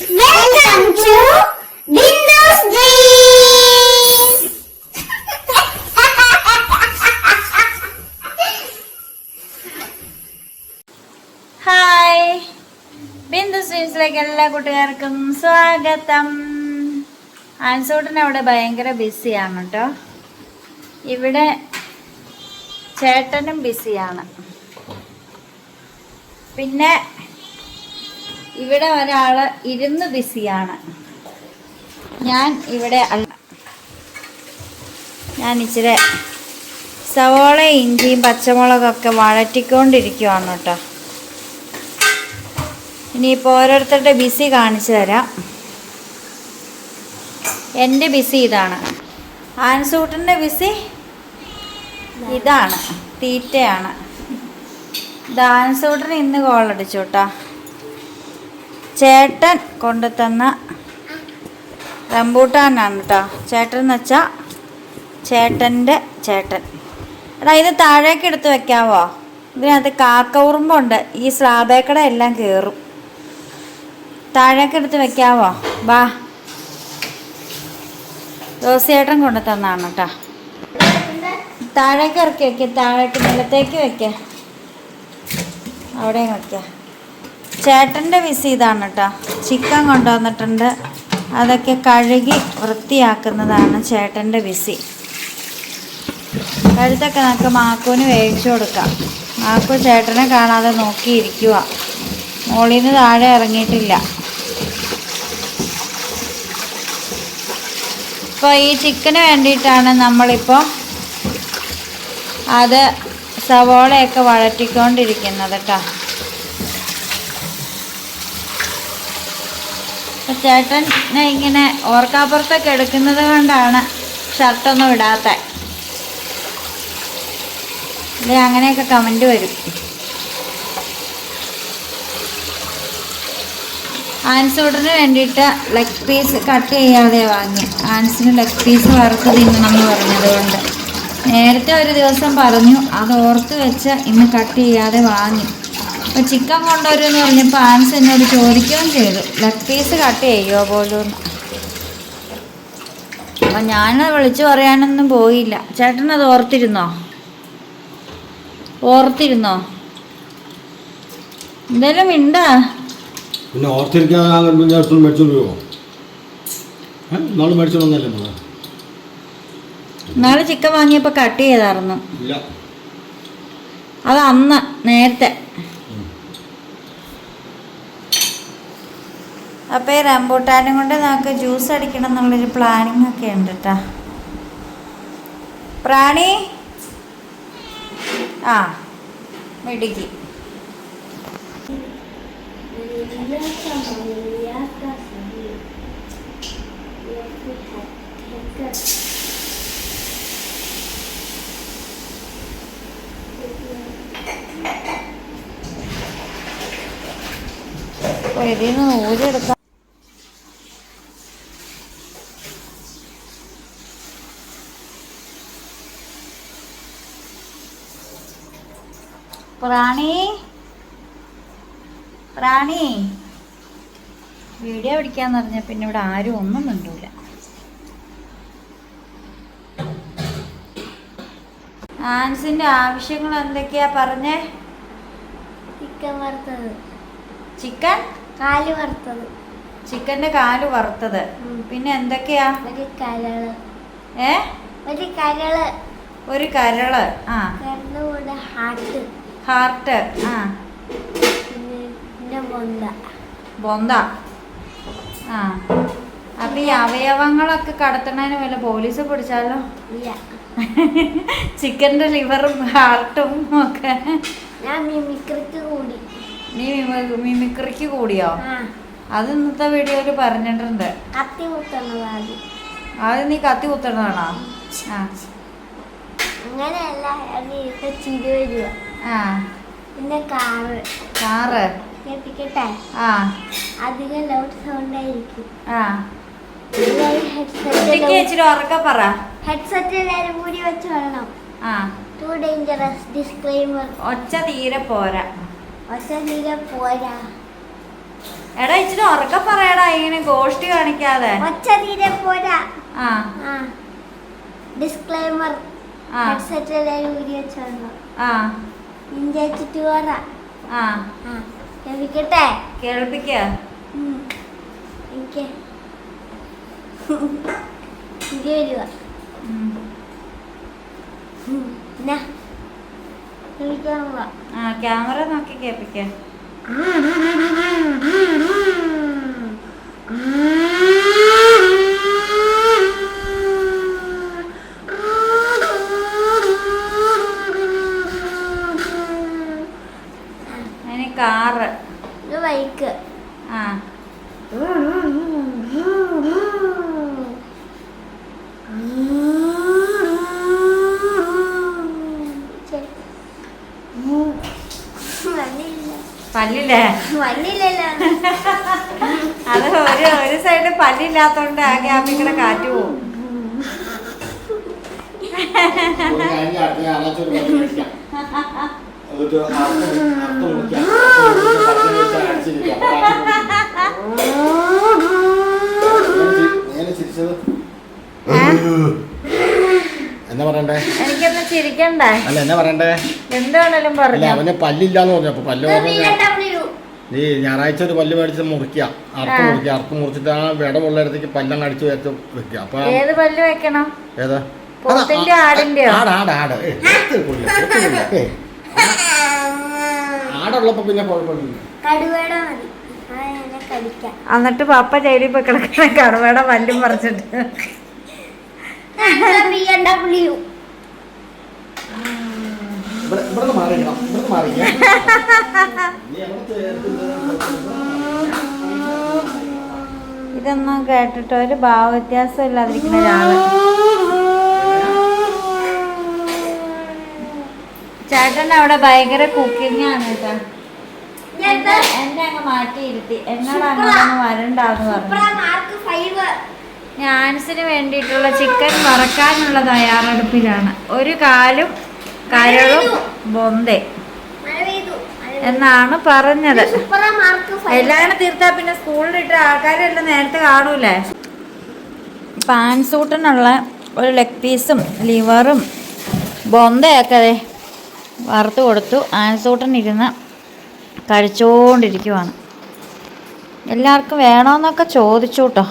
Welcome to Windows Dreams. Hi Bindu's സ്വീറ്റ്സിലേക്ക് എല്ലാ കൂട്ടുകാർക്കും സ്വാഗതം. ആൻസോട്ടൻ അവിടെ ഭയങ്കര ബിസിയാണ് കേട്ടോ. ഇവിടെ ചേട്ടനും ബിസിയാണ്. പിന്നെ ഇവിടെ ഒരാൾ ഇരുന്ന് ബിസിയാണ്. ഞാൻ ഇവിടെ അല്ല. ഞാൻ ഇച്ചിരി സവോള ഇഞ്ചിയും പച്ചമുളകൊക്കെ വഴറ്റിക്കൊണ്ടിരിക്കുവാണ് കേട്ടോ. ഇനിയിപ്പോൾ ഓരോരുത്തരുടെ ബിസി കാണിച്ചു തരാം. എന്റെ ബിസി ഇതാണ്. ആൻസൂട്ടന്റെ ബിസി ഇതാണ്. തീറ്റയാണ്. ഇത് ആൻസൂട്ടന് ഇന്ന് കോളടിച്ചു കേട്ടോ. ചേട്ടൻ കൊണ്ടുതന്ന റംബൂട്ടാനാണ് കേട്ടോ ചേട്ടൻ എന്ന് വെച്ചാൽ ചേട്ടന്റെ ചേട്ടൻ. എടാ ഇത് താഴേക്ക് എടുത്ത് വെക്കാവോ? ഇതിനകത്ത് കാക്ക ഉറുമ്പുണ്ട് ഈ സ്ലാബേക്കട എല്ലാം കയറും താഴേക്ക് എടുത്ത് വെക്കാവോ? ബാ. ദോശയേട്ടൻ കൊണ്ടു തന്നാണ് കേട്ടോ താഴേക്ക് ഇറക്കി വെക്കുക താഴേക്ക് നിലത്തേക്ക് വെക്കുക അവിടെയും വെക്ക. ചേട്ടന്റെ വിസ ഇതാണ് കേട്ടോ ചിക്കൻ കൊണ്ടുവന്നിട്ടുണ്ട്. അതൊക്കെ കഴുകി വൃത്തിയാക്കുന്നതാണ് ചേട്ടന്റെ വിസി കഴുത്തൊക്കെ നമുക്ക് മാക്കൂന് വേവിച്ചു കൊടുക്കാം. മാക്കു ചേട്ടനെ കാണാതെ നോക്കിയിരിക്കുക മോളിൽ നിന്ന് താഴെ ഇറങ്ങിയിട്ടില്ല. ഇപ്പോൾ ഈ ചിക്കന് വേണ്ടിയിട്ടാണ് നമ്മളിപ്പോൾ അത് സവോളയൊക്കെ വഴറ്റിക്കൊണ്ടിരിക്കുന്നത് കേട്ടോ അപ്പോൾ ഞാൻ ഇങ്ങനെ ഓർക്കാപ്പുറത്തൊക്കെ എടുക്കുന്നത് കൊണ്ടാണ് ഷർട്ടൊന്നും ഇടാത്തത് ഇല്ലേ അങ്ങനെയൊക്കെ കമന്റ് വരും. ആൻസൂട്ടന് വേണ്ടിയിട്ട് ലെഗ് പീസ് കട്ട് ചെയ്യാതെ വാങ്ങി. ആൻസിന് ലെഗ് പീസ് വറുത്ത് തിന്നണം എന്ന് പറഞ്ഞതുകൊണ്ട് നേരത്തെ ഒരു ദിവസം പറഞ്ഞു അത് ഓർത്ത് വെച്ച് ഇന്ന് കട്ട് ചെയ്യാതെ വാങ്ങി. ചിക്കൻ കൊണ്ടുവരുമെന്ന് പറഞ്ഞപ്പോൾ ആൻസ് എന്നോട് ചോദിക്കുകയും ചെയ്തു. ലെഗ് പീസ് കട്ട് ചെയ്യുമോ പോലും? അപ്പം ഞാൻ വിളിച്ചു പറയാനൊന്നും പോയില്ല. ചേട്ടൻ അത് ഓർത്തിരുന്നോ? ഓർത്തിരുന്നോ? എന്തായാലും മിണ്ടാ? പിന്നെ ഓർത്തിരിക്കാൻ നാളെ ചിക്കൻ വാങ്ങിയപ്പോൾ കട്ട് ചെയ്തായിരുന്നു അത് അന്ന് നേരത്തെ. അപ്പോൾ ഈ റംബൂട്ടാനും കൊണ്ട് നമുക്ക് ജ്യൂസ് അടിക്കണം എന്നുള്ളൊരു പ്ലാനിങ് ഒക്കെ ഉണ്ട് കേട്ടോ പ്രാണി? ആ മിടുക്കി. ഇതിൽ നിന്ന് പ്രാണി പ്രാണി വീഡിയോ പിടിക്കാന്ന് പറഞ്ഞ പിന്നെ ഇവിടെ ആരും ഒന്നും മിണ്ടൂല. ആൻസിന്റെ ആവശ്യങ്ങൾ എന്തൊക്കെയാ പറഞ്ഞേ? ചിക്കൻ വറുത്തത്. ചിക്കൻ? കാൽ വറുത്തത്. ചിക്കന്റെ കാൽ വറുത്തത്. പിന്നെ എന്തൊക്കെയാ? ഒരു കരൾ. ഏ? ഒരു കരൾ. ഒരു കരൾ. ആ. ഹാർട്ട്. ഹാർട്ട്. ആ. ബൊന്ത ആ. അപ്പൊ ഈ അവയവങ്ങളൊക്കെ കടത്തണതിന് വല്ല പോലീസ് പിടിച്ചാലോ? ചിക്കന്റെ ലിവറും ഹാർട്ടും ഒക്കെ. ഞാൻ മിമിക്രിക്ക് കൂടി. നീ മിമിക്രിക്ക് കൂടിയോ? അത് ഇന്നത്തെ വീഡിയോയിൽ പറഞ്ഞിട്ടുണ്ട്. കത്തി അത് നീ കത്തി കുത്തണതാണോ? ആ. അങ്ങനെയല്ല ചിരി വരിക. പിന്നെ കാറ്. കാറ് കേൾപ്പിക്കട്ടെ ആ. അധികം ലൗഡ് സൗണ്ട് ആയിരിക്കും. ആ. ഇച്ചിരി ഉറക്ക പറ. ഹെഡ്സെറ്റ് എല്ലാരും കൂടി വെച്ച് വേണം. ആ. ടു ഡേഞ്ചറസ് ഡിസ്ക്ലൈമർ ഒച്ച തീരെ പോരാ. തീരെ പോരാ. എടാ ഇച്ചിരി ഉറക്ക പറയടാ ഇങ്ങനെ ഗോഷ്ടി കാണിക്കാതെ. ഒച്ച തീരെ പോരാ. ആ. ആ. ഡിസ്ക്ലൈമർ ഹെഡ്സെറ്റ് എല്ലാരും ഊരി വെച്ചോളണം ആ. ആ. ലഭിക്കട്ടെ കേൾപ്പിക്ക. എനിക്ക്. എനിക്ക് വിളിക്കാൻ ആ ക്യാമറ നോക്കി കേൾപ്പിക്ക. അതിന് കാറ്. ഇത് ബൈക്ക്. ആ. പല്ലില്ലേ? അത് ഒരു ഒരു സൈഡ് പല്ലില്ലാത്തോണ്ട് ആ ഗ്യാപ്പിൽ കൂടെ കാറ്റ് പോവും. അടുത്ത ഞായറാഴ്ച ഒരു പല്ല് മേടിക്കാം. എന്നിട്ട് അർത്ഥം ചിരിച്ചത്? എന്നാ പറയണ്ടേ? എനിക്കൊന്ന് ചിരിക്കണ്ടേ? അല്ല എന്നാ പറയണ്ടേ? എന്താണേലും അല്ല പറഞ്ഞു അവന് പല്ലില്ലാന്ന് പറഞ്ഞു അപ്പൊ പല്ല് പറഞ്ഞു നീ ഞായറാഴ്ച ഒരു പല്ല് മേടിച്ച് മുറിക്കുക അർത്ഥം. മുറിക്കുക അർത്ഥം മുറിച്ചിട്ട് ആ വിടമുള്ളിടത്തേക്ക് പല്ലം കടിച്ചു വെച്ച് വെക്കുക അപ്പൊ ഏത് പല്ല് വെക്കണം? ഏതാ? പോത്തിന്റെയോ ആടിന്റെയോ? ആട് ആട് ആട്. കൊള്ളില്ല, കൊള്ളില്ല. ആടുള്ളപ്പോ പിന്നെ കുഴപ്പമില്ല കടുവയുടെ മതി. ആ എന്നെ കടിക്കാം. എന്നിട്ട് പപ്പ ജയിലിൽ പോയി കിടക്കുന്ന കറുവയുടെ പല്ലും പറിച്ചിട്ട്. ബി എം ഡബ്ല്യു ഇവിടെ ഇവിടെ മാറിക്കണം ഇവിടെ മാറിക്കാം നീ എവിടെ ചേർക്കുന്നത്? ഇതൊന്നും കേട്ടിട്ട് ഒരു ഭാവവ്യത്യാസം ഇല്ലാതിരിക്കുന്ന ഒരാൾ. ചേട്ടൻ അവിടെ ഭയങ്കര കുക്കിംഗ് ആണ് കേട്ടോ. എന്നെ അങ്ങ് മാറ്റിയിരുത്തി എന്നോട് അങ്ങോട്ടൊന്നും വരണ്ടാന്ന് പറഞ്ഞു ഞാൻസിന് വേണ്ടിയിട്ടുള്ള ചിക്കൻ വറക്കാനുള്ള തയ്യാറെടുപ്പിലാണ്. ഒരു കാലും കരളും ബൊന്തെ എന്നാണ് പറഞ്ഞത്. എല്ലാം തീർത്താ പിന്നെ സ്കൂളിലിട്ട് ആൾക്കാരെല്ലാം നേരത്തെ കാണൂലേ പാൻസൂട്ടിനുള്ള ഒരു ലെഗ് പീസും ലിവറും ബൊന്തയൊക്കെ വറുത്ത് കൊടുത്തു. ആൻസൂട്ടനിരുന്ന് കഴിച്ചുകൊണ്ടിരിക്കുവാണ് എല്ലാവർക്കും വേണമെന്നൊക്കെ ചോദിച്ചു കേട്ടോ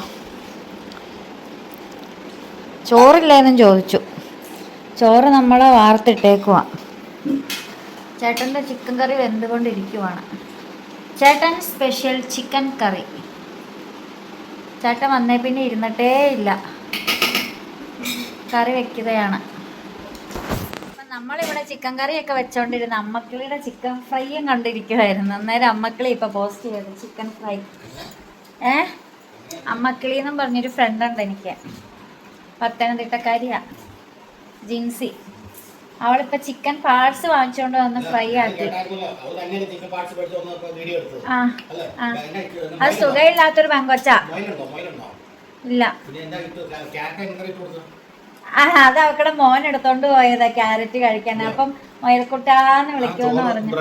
ചോറില്ലേന്നും ചോദിച്ചു. ചോറ് നമ്മൾ വാർത്തിട്ടേക്കുവാ. ചേട്ടന്റെ ചിക്കൻ കറി വെന്തുകൊണ്ടിരിക്കുവാണ്. ചേട്ടൻ സ്പെഷ്യൽ ചിക്കൻ കറി. ചേട്ടൻ വന്നേ പിന്നെ ഇരുന്നിട്ടേ ഇല്ല കറി വെക്കുകയാണ്. നമ്മളിവിടെ ചിക്കൻ കറിയൊക്കെ വെച്ചോണ്ടിരുന്ന അമ്മക്കിളിയുടെ ചിക്കൻ ഫ്രൈയും കണ്ടിരിക്കുമായിരുന്നു അന്നേരം അമ്മക്കിളി ഇപ്പൊ പോസ്റ്റ് ചെയ്ത് ചിക്കൻ ഫ്രൈ ഏ? അമ്മക്കിളി എന്നും പറഞ്ഞൊരു ഫ്രണ്ട് ഉണ്ട് എനിക്ക്. പത്തനംതിട്ടക്കാരിയാ. ജിൻസി. അവളിപ്പോ ചിക്കൻ പാർട്സ് വാങ്ങിച്ചോണ്ട് വന്ന് ഫ്രൈ ആക്കി. ആ അത് സുഖമില്ലാത്തൊരു പങ്കൊച്ച. ഇല്ല. ആ അത് അവക്കടെ മോൻ എടുത്തോണ്ട് പോയതാ ക്യാരറ്റ് കഴിക്കാൻ. അപ്പം മയൽക്കുട്ടാന്ന് വിളിക്കുമെന്ന് പറഞ്ഞു.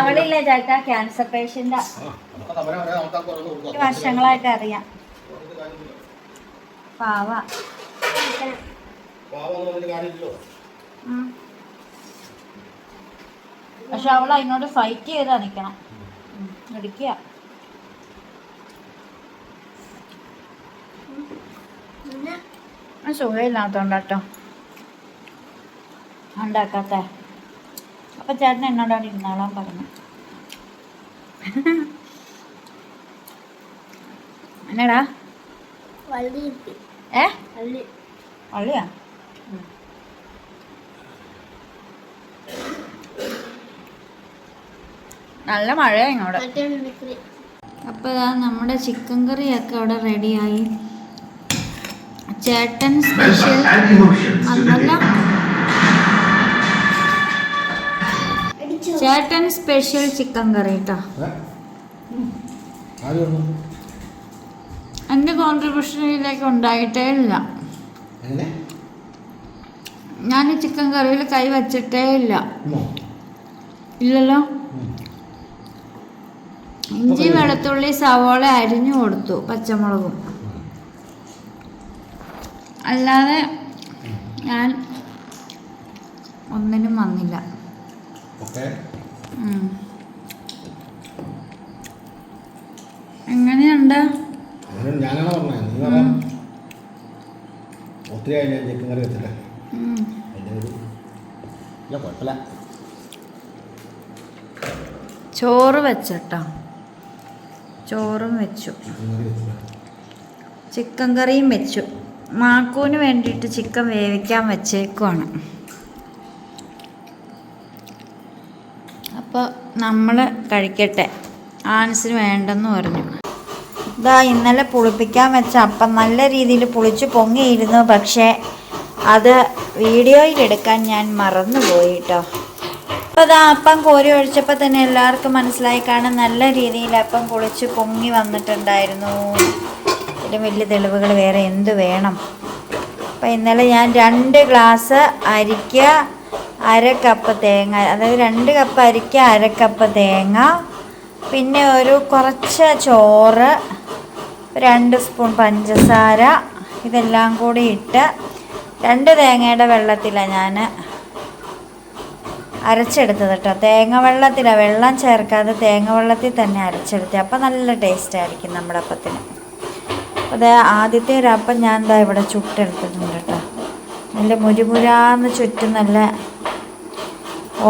അവളില്ലേ ചേട്ടാ ക്യാൻസർ പേഷ്യന്റാ. വർഷങ്ങളായിട്ട് അറിയാം. പാവ. പക്ഷെ അവൾ അതിനോട് ഫൈറ്റ് ചെയ്താ നിക്കണം ഇടിക്കുക സുഖമില്ലാത്തോണ്ടാട്ടോ. ഉണ്ടാക്കാത്ത. അപ്പൊ ചേട്ടൻ എന്നോട് അവിടെ ഇരുന്നോളാൻ പറഞ്ഞു എന്നടാ? ഏ? വള്ളി. വള്ളിയാ? നല്ല മഴയാ ഇങ്ങോട്ട്. അപ്പോൾ നമ്മുടെ ചിക്കൻ കറിയൊക്കെ അവിടെ റെഡിയായി. ചേട്ടൻ സ്പെഷ്യൽ അതല്ല ചേട്ടൻ സ്പെഷ്യൽ ചിക്കൻ കറി കേട്ടോ എന്റെ? എന്റെ കോൺട്രിബ്യൂഷൻ ഇതിലേക്ക് ഉണ്ടായിട്ടേ ഇല്ല. ഞാൻ ചിക്കൻ കറിയിൽ കൈ വച്ചിട്ടേ ഇല്ല? ഇല്ലല്ലോ. ഇഞ്ചി വെളുത്തുള്ളി സവോള അരിഞ്ഞു കൊടുത്തു പച്ചമുളകും. അല്ലാതെ ഞാൻ ഒന്നിനും വന്നില്ല. എങ്ങനെയുണ്ട്? ചിക്കൻ കറി വെച്ചിട്ട്. ഇല്ല കുഴപ്പമില്ല. ചോറ് വെച്ചട്ടോ. ചോറും വെച്ചു. ചിക്കൻ കറിയും വെച്ചു. മാക്കൂന് വേണ്ടിയിട്ട് ചിക്കൻ വേവിക്കാൻ വെച്ചേക്കുവാണ്. അപ്പോൾ നമ്മൾ കഴിക്കട്ടെ. ആൻസിന് വേണ്ടെന്ന് പറഞ്ഞു. ഇതാ ഇന്നലെ പുളിപ്പിക്കാൻ വെച്ച അപ്പം നല്ല രീതിയിൽ പുളിച്ച് പൊങ്ങിയിരുന്നു. പക്ഷേ അത് വീഡിയോയിൽ എടുക്കാൻ ഞാൻ മറന്നുപോയി കേട്ടോ അപ്പോൾ അതാ അപ്പം കോരി ഒഴിച്ചപ്പോൾ തന്നെ എല്ലാവർക്കും മനസ്സിലായി. കാണാൻ നല്ല രീതിയിൽ അപ്പം പൊളിച്ച് പൊങ്ങി വന്നിട്ടുണ്ടായിരുന്നു. ഇതിന് വലിയ തെളിവുകൾ വേറെ എന്ത് വേണം? അപ്പം ഇന്നലെ ഞാൻ രണ്ട് ഗ്ലാസ് അരിക്ക അര കപ്പ് തേങ്ങ അതായത് രണ്ട് കപ്പ് അരിക്ക അര കപ്പ് തേങ്ങ പിന്നെ ഒരു കുറച്ച് ചോറ് രണ്ട് സ്പൂൺ പഞ്ചസാര ഇതെല്ലാം കൂടി ഇട്ട് രണ്ട് തേങ്ങയുടെ വെള്ളത്തിലാണ് ഞാൻ അരച്ചെടുത്തത് കേട്ടോ തേങ്ങ വെള്ളത്തിലാണ് വെള്ളം ചേർക്കാതെ തേങ്ങ വെള്ളത്തിൽ തന്നെ അരച്ചെടുത്തത് അപ്പോൾ നല്ല ടേസ്റ്റ് ആയിരിക്കും നമ്മുടെ അപ്പത്തിന്. അത് ആദ്യത്തെ ഒരു അപ്പം ഞാൻ എന്താ ഇവിടെ ചുട്ടെടുത്തിട്ടുണ്ട് കേട്ടോ നല്ല മുരുമുരാന്ന് ചുറ്റും നല്ല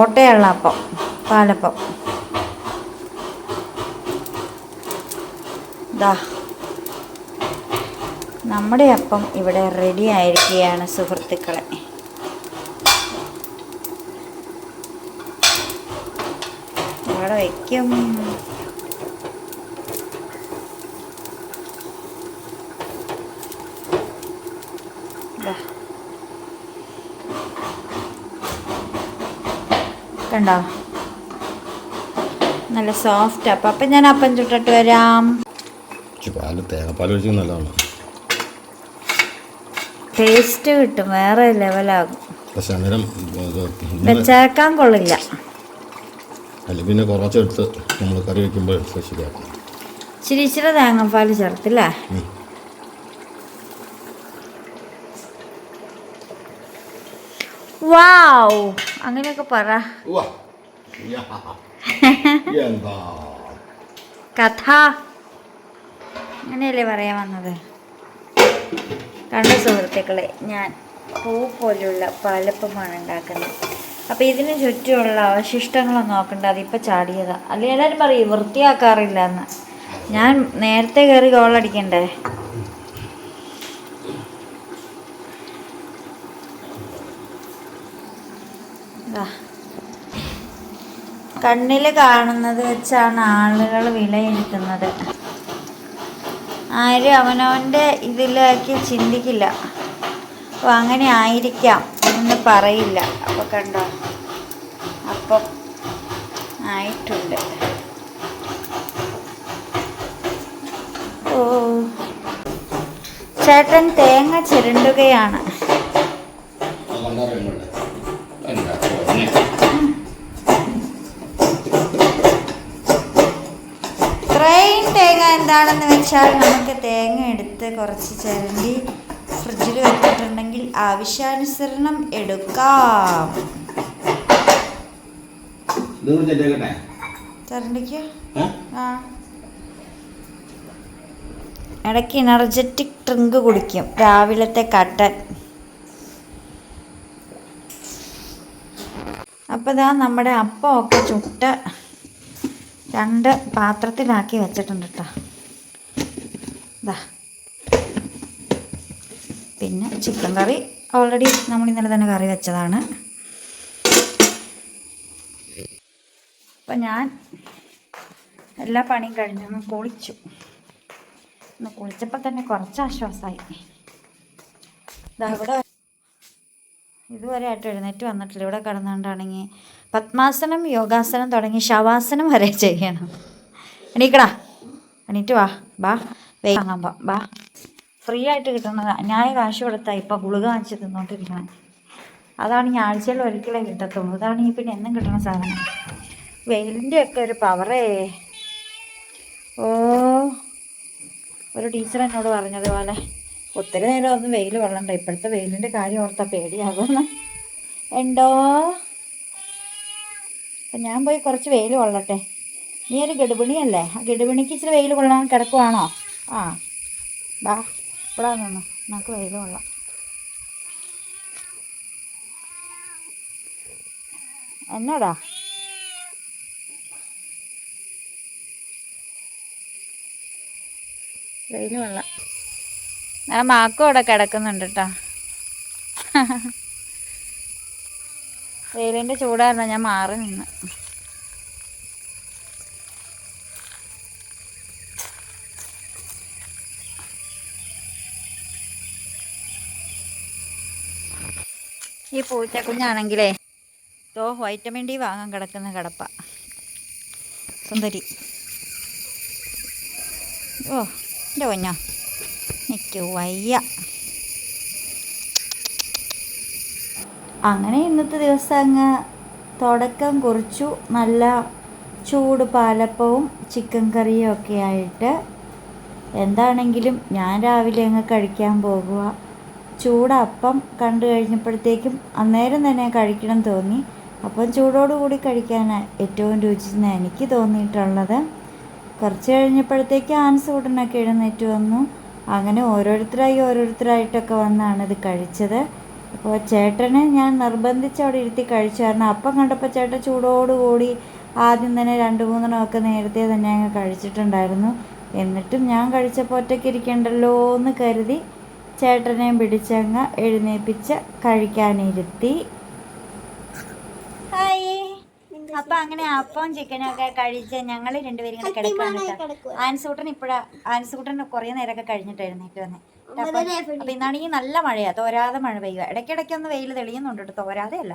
ഓട്ടയുള്ള അപ്പം പാലപ്പം. ദാ നമ്മുടെ അപ്പം ഇവിടെ റെഡി ആയിരിക്കുകയാണ് സുഹൃത്തുക്കളെ. ഇവിടെ വയ്ക്കും. കണ്ടോ? നല്ല സോഫ്റ്റ് അപ്പം അപ്പം ഞാൻ അപ്പം ചുട്ടിട്ട് വരാം. പാൽ തേങ്ങാപ്പാൽ ഒഴിച്ച് നല്ലതാണ്. ടേസ്റ്റ് കിട്ടും. വേറെ ലെവലാകും പക്ഷെ അന്നേരം വെച്ചേക്കാൻ കൊള്ളില്ല. അല്ല പിന്നെ കുറച്ചെടുത്ത് നമ്മൾ കറി വയ്ക്കുമ്പോൾ ശരിയാക്കും ഇച്ചിരി ഇച്ചിരി തേങ്ങാപ്പാൽ ചേർത്തില്ലേ? വാവ് അങ്ങനെയൊക്കെ പറ. കഥ. അങ്ങനെയല്ലേ പറയാൻ വന്നത്? കണ്ട സുഹൃത്തുക്കളെ ഞാൻ പൂ പോലുള്ള പാലപ്പമാണ് ഉണ്ടാക്കുന്നത്. അപ്പോൾ ഇതിന് ചുറ്റുമുള്ള അവശിഷ്ടങ്ങളൊന്നും നോക്കണ്ട അതിപ്പോൾ ചാടിയതാണ് അല്ലെങ്കിൽ എല്ലാവരും പറയും വൃത്തിയാക്കാറില്ല എന്ന് ഞാൻ നേരത്തെ കയറി ഗോളടിക്കണ്ടേ ദാ. കണ്ണിൽ കാണുന്നത് വെച്ചാണ് ആളുകൾ വിലയിരുത്തുന്നത്. ആരും അവനവന്റെ ഇതിലേക്ക് ചിന്തിക്കില്ല. അപ്പോൾ അങ്ങനെ ആയിരിക്കാം എന്ന് പറയില്ല. അപ്പോൾ കണ്ടോ? അപ്പോൾ ആയിട്ടുണ്ട്. ഓ. ചേട്ടൻ തേങ്ങ ചിരണ്ടുകയാണ് ഇത്രയും തേങ്ങ എന്താണെന്ന് വെച്ചാൽ നമുക്ക് തേങ്ങ എടുത്ത് കുറച്ച് ചിരണ്ടി ഫ്രിഡ്ജിൽ വെച്ചിട്ടുണ്ടെങ്കിൽ ആവശ്യാനുസരണം എടുക്കാം. ചിരണ്ടിക്ക്? ആ. ഇടയ്ക്ക് എനർജറ്റിക് ഡ്രിങ്ക് കുടിക്കും. രാവിലത്തെ കട്ടൻ. അപ്പോൾ ഇതാ നമ്മുടെ അപ്പമൊക്കെ ചുട്ട രണ്ട് പാത്രത്തിലാക്കി വെച്ചിട്ടുണ്ട് കേട്ടോ ഇതാ പിന്നെ ചിക്കൻ കറി. ഓൾറെഡി നമ്മൾ ഇന്നലെ തന്നെ കറി വെച്ചതാണ്. അപ്പം ഞാൻ എല്ലാ പണിയും കഴിഞ്ഞു ഒന്ന് കുളിച്ചു. ഒന്ന് കുളിച്ചപ്പോൾ തന്നെ കുറച്ച് ആശ്വാസമായി ഇതാ ഇവിടെ ഇതുവരെ ആയിട്ട് എഴുന്നേറ്റ് വന്നിട്ടില്ല. ഇവിടെ കിടന്നുകൊണ്ടാണെങ്കിൽ പത്മാസനം യോഗാസനം തുടങ്ങി ശവാസനം വരെ ചെയ്യണം. എണീക്കടാ. എണീറ്റ് വാ. ബാ. വാങ്ങാൻ ബാ. ഫ്രീ ആയിട്ട് കിട്ടുന്നത് ഞാൻ കാശ് കൊടുത്താൽ ഇപ്പം ഗുളിക വാങ്ങിച്ച് തിന്നോണ്ടിരിക്കണം അതാണ് ഈ ആഴ്ചയിൽ ഒരിക്കലേ കിട്ടത്തുള്ളൂ. അതാണ് ഈ പിന്നെ എന്നും കിട്ടുന്ന സാധനം. വെയിലിന്റെ ഒക്കെ ഒരു പവറേ ഓ. ഒരു ടീച്ചർ എന്നോട് പറഞ്ഞതുപോലെ ഒത്തിരി നേരം ഒന്നും വെയിൽ കൊള്ളണ്ട. ഇപ്പോഴത്തെ വെയിലിന്റെ കാര്യം ഓർത്താൽ പേടിയാകുന്നു. ഉണ്ടോ അപ്പം ഞാൻ പോയി കുറച്ച് വെയിൽ കൊള്ളട്ടെ. നീ ഒരു ഗഡുപിണിയല്ലേ? ആ ഗഡുപിണിക്ക് ഇച്ചിരി വെയിൽ കൊള്ളാൻ കിടക്കുവാണോ? ആ ബാ ഇവിടെ നിന്നു. നമുക്ക് വെയിൽ കൊള്ളാം എന്നോടാ? വെയിൽ കൊള്ളാം ആ മാക്കും അവിടെ കിടക്കുന്നുണ്ട് കേട്ടോ വെയിലിന്റെ ചൂടായിരുന്നു ഞാൻ മാറി നിന്ന്. ഈ പൂച്ചക്കുഞ്ഞാണെങ്കിലേ തോ വൈറ്റമിൻ ഡി വാങ്ങാൻ കിടക്കുന്ന കിടപ്പ. സുന്ദരി. ഓ എന്റെ കുഞ്ഞ എനിക്ക് വയ്യ. അങ്ങനെ ഇന്നത്തെ ദിവസം അങ്ങ് തുടക്കം കുറിച്ചു. നല്ല ചൂട് പാലപ്പവും ചിക്കൻ കറിയും ഒക്കെ ആയിട്ട്. എന്താണെങ്കിലും ഞാൻ രാവിലെ അങ്ങ് കഴിക്കാൻ പോകുക ചൂടപ്പം കണ്ടു കഴിഞ്ഞപ്പോഴത്തേക്കും അന്നേരം തന്നെ കഴിക്കണം തോന്നി. അപ്പം ചൂടോടുകൂടി കഴിക്കാനാണ് ഏറ്റവും രുചി എന്ന് എനിക്ക് തോന്നിയിട്ടുള്ളത്. കുറച്ച് കഴിഞ്ഞപ്പോഴത്തേക്ക് ആൻസ് ഉടനൊക്കെ എഴുന്നേറ്റ് വന്നു. അങ്ങനെ ഓരോരുത്തരായി ഓരോരുത്തരായിട്ടൊക്കെ വന്നാണ് ഇത് കഴിച്ചത്. അപ്പോൾ ചേട്ടനെ ഞാൻ നിർബന്ധിച്ച് അവിടെ ഇരുത്തി കഴിച്ചു. കാരണം അപ്പം കണ്ടപ്പോൾ ചേട്ടൻ ചൂടോടുകൂടി ആദ്യം തന്നെ രണ്ട് മൂന്നെണ്ണമൊക്കെ നേരത്തെ തന്നെ അങ്ങ് കഴിച്ചിട്ടുണ്ടായിരുന്നു. എന്നിട്ടും ഞാൻ കഴിച്ചപ്പോൾ ഒറ്റയ്ക്ക് ഇരിക്കണ്ടല്ലോ എന്ന് കരുതി ചേട്ടനെയും പിടിച്ചങ്ങ് എഴുന്നേപ്പിച്ച് കഴിക്കാനിരുത്തി. ഹായ്. അപ്പൊ അങ്ങനെ അപ്പവും ചിക്കനും ഒക്കെ കഴിച്ച് ഞങ്ങൾ രണ്ടുപേരും ഇങ്ങനെ കിടക്കാൻ ആൻസൂട്ടൻ ഇപ്പോഴാ ആൻസൂട്ടൻ കുറേ നേരമൊക്കെ കഴിഞ്ഞിട്ട് എഴുന്നേറ്റ് വന്നേ അപ്പൊ ഇന്നാണെങ്കിൽ നല്ല മഴയാ തോരാതെ മഴ പെയ്യുക ഇടയ്ക്കിടയ്ക്ക് ഒന്ന് വെയിൽ തെളിയുന്നുണ്ട് കേട്ടോ തോരാതെ അല്ല.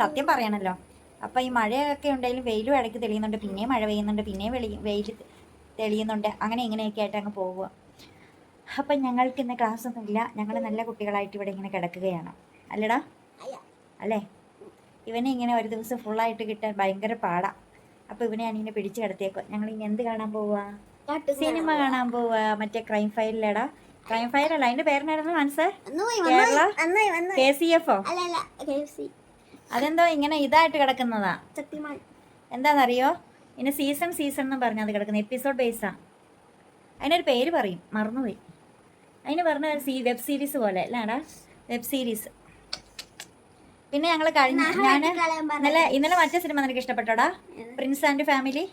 സത്യം പറയണല്ലോ. അപ്പൊ ഈ മഴയൊക്കെ ഉണ്ടെങ്കിലും വെയിലും ഇടയ്ക്ക് തെളിയുന്നുണ്ട് പിന്നെയും മഴ പെയ്യുന്നുണ്ട് പിന്നെയും വെളി വെയിൽ തെളിയുന്നുണ്ട് അങ്ങനെ ഇങ്ങനെയൊക്കെ ആയിട്ട് അങ്ങ് പോവുക അപ്പം ഞങ്ങൾക്ക് ഇന്ന് ക്ലാസ് ഒന്നും ഇല്ല. ഞങ്ങൾ നല്ല കുട്ടികളായിട്ട് ഇവിടെ ഇങ്ങനെ കിടക്കുകയാണ്. അല്ലടാ? അല്ലേ? ഇവനെ ഇങ്ങനെ ഒരു ദിവസം ഫുള്ളായിട്ട് കിട്ടാൻ ഭയങ്കര പാടാ. അപ്പോൾ ഇവനെ ഞാനിങ്ങനെ പിടിച്ചു കിടത്തിയേക്കോ ഞങ്ങൾ ഇനി എന്ത് കാണാൻ പോവാ? സിനിമ കാണാൻ പോവാ. മറ്റേ ക്രൈം ഫയലിലടാ ക്രൈം ഫയൽ അല്ല അതിന്റെ പേരിനായിരുന്നു answer Kerala? K C F O. അതെന്തോ ഇങ്ങനെ ഇതായിട്ട് കിടക്കുന്നതാ. എന്താണെന്നറിയോ ഇനി സീസൺ സീസൺ എന്ന് പറഞ്ഞാൽ അത് കിടക്കുന്നത് എപ്പിസോഡ് ബേസാ അതിനൊരു പേര് പറയും. മറന്നുപോയി. അതിന് പറഞ്ഞ ഒരു സീ വെബ് സീരീസ് പോലെ അല്ലാടാ വെബ് സീരീസ് പിന്നെ ഞങ്ങൾ കഴിഞ്ഞ ഞാൻ ഇന്നലെ ഇന്നലെ മറ്റേ സിനിമ നിനക്ക് ഇഷ്ടപ്പെട്ടോടാ പ്രിൻസ് ആൻഡ് ഫാമിലി.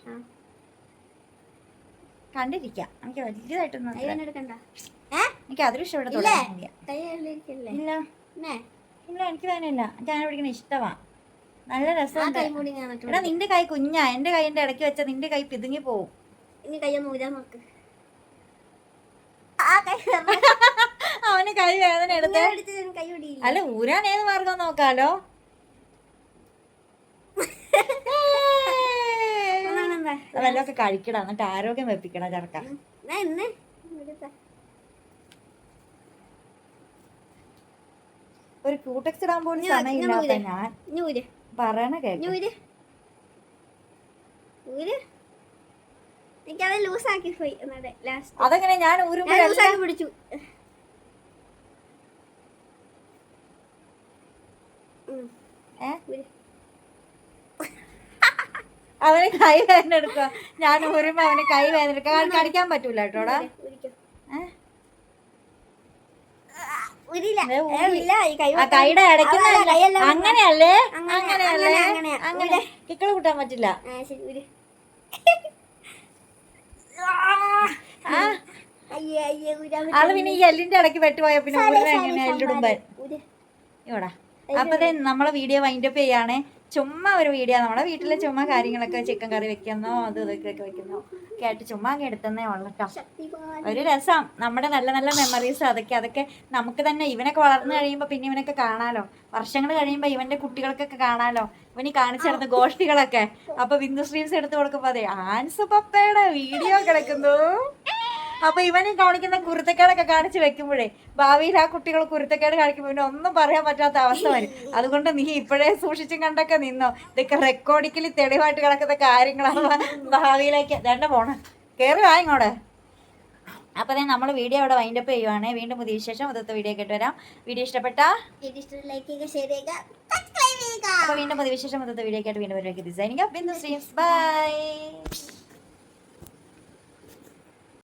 കണ്ടിരിക്കാം. എനിക്ക് വലിയതായിട്ടൊന്നും എനിക്ക് അതൊരു ഇഷ്ടപ്പെട്ട ഇല്ലേ? തുടങ്ങിയ കൈ ഇല്ല. എനിക്ക് വേനയില്ല എനിക്ക് അങ്ങനെ പിടിക്കുന്ന ഇഷ്ടമാണ് നല്ല ആ നിന്റെ കൈ കുഞ്ഞാ. നിന്റെ കൈ എന്റെ കൈന്റെ ഇടയ്ക്ക് വെച്ച നിന്റെ കൈ പിതുങ്ങി പോവും. ഇനി കയ്യൊന്ന് ഊരാൻ നോക്ക്. കൈ അവന് കൈ വേദന എടുത്ത്. അല്ല ഊരാൻ ഏത് മാർഗം നോക്കാലോ? വല്ലതൊക്കെ കഴിക്കണം എന്നിട്ട് ആരോഗ്യം വെപ്പിക്കണം ചെറുക്ക. ഒരു ക്യൂടെക്സ് ഇടാൻ പോലും ഞാൻ- സമയമില്ലാത്ത ഞാൻ പറയണ കേട്ടു കേക്ക്. ഊര്. ഊര്. എനിക്കത് ലൂസാക്കി പോയി എന്നാടെ ലാസ്റ്റ് അതെങ്ങനെ? ഞാൻ ഊരുമ്പോഴല്ല പിടിച്ചു. അവന് കൈ വേദന എടുക്കുക. ഞാൻ ഊരുമ്പോ അവന് കൈ വേദന എടുക്കുക. അവന് കടിക്കാൻ പറ്റൂല കേട്ടോടാ കൈയുടെ ഇടയ്ക്കുന്ന അങ്ങനെയല്ലേ? അങ്ങനെ, അങ്ങനെയല്ലേ? അങ്ങനെ. അങ്ങനെ കൂട്ടാൻ പറ്റില്ല. ആ, ശരി, ഊര്. ആ അയ്യേ, അയ്യേ, ഊരാൻ അത് പിന്നെ ഈ എല്ലിന്റെ ഇടയ്ക്ക് വെട്ടുപോയ പിന്നെ എല്ലിടുമ്പോ. ഇവിടെ അപ്പൊ നമ്മളെ വീഡിയോ വൈൻഡപ്പ് ചെയ്യാണ് ചുമ്മാ ഒരു വീഡിയോ നമ്മുടെ വീട്ടിലെ ചുമ്മാ കാര്യങ്ങളൊക്കെ ചിക്കൻ കറി വെക്കുന്നോ അത് ഇതൊക്കെ വെക്കുന്നോ ഒക്കെ ആയിട്ട് ചുമ്മാ അങ്ങ് എടുത്തന്നേ ഉള്ളു. ഒരു രസം. നമ്മുടെ നല്ല നല്ല മെമ്മറീസ് അതൊക്കെ അതൊക്കെ നമുക്ക് തന്നെ ഇവനൊക്കെ വളർന്നു കഴിയുമ്പോൾ പിന്നെ ഇവനൊക്കെ കാണാലോ. വർഷങ്ങൾ കഴിയുമ്പോൾ ഇവന്റെ കുട്ടികൾക്കൊക്കെ കാണാലോ. ഇവനി കാണിച്ചു തരുന്ന ഗോഷ്ഠികളൊക്കെ അപ്പൊ ബിന്ദു സ്ട്രീംസ് എടുത്തു കൊടുക്കുമ്പോ അതെ ആൻസ് പപ്പയുടെ വീഡിയോ കിടക്കുന്നു. അപ്പൊ ഇവനും കാണിക്കുന്ന കുരുത്തക്കേടൊക്കെ കാണിച്ചു വെക്കുമ്പോഴേ ഭാവിയിൽ ആ കുട്ടികൾ കുരുത്തക്കേട് കാണിക്കുമ്പോൾ പിന്നെ ഒന്നും പറയാൻ പറ്റാത്ത അവസ്ഥ വരും. അതുകൊണ്ട് നീ ഇപ്പോഴേ സൂക്ഷിച്ചും കണ്ടൊക്കെ നിന്നോ. ഇതൊക്കെ റെക്കോർഡിക്കലി തെളിവായിട്ട് കിടക്കുന്ന കാര്യങ്ങളാണ് ഭാവിയിലേക്ക്. രണ്ട പോണ കയറി വാ അപ്പൊ അപ്പോൾ തന്നെ നമ്മൾ വീഡിയോ അവിടെ വൈൻഡപ്പ് ചെയ്യുവാണേ. വീണ്ടും പുതിയ വിശേഷം അടുത്ത വീഡിയോ കേട്ട് വരാം. വീഡിയോ ഇഷ്ടപ്പെട്ട? അപ്പൊ അപ്പോൾ വീണ്ടും പുതിയ വിശേഷം അടുത്ത വീഡിയോ കേട്ട് വീണ്ടും വരും ഡിസൈനിങ് ബൈ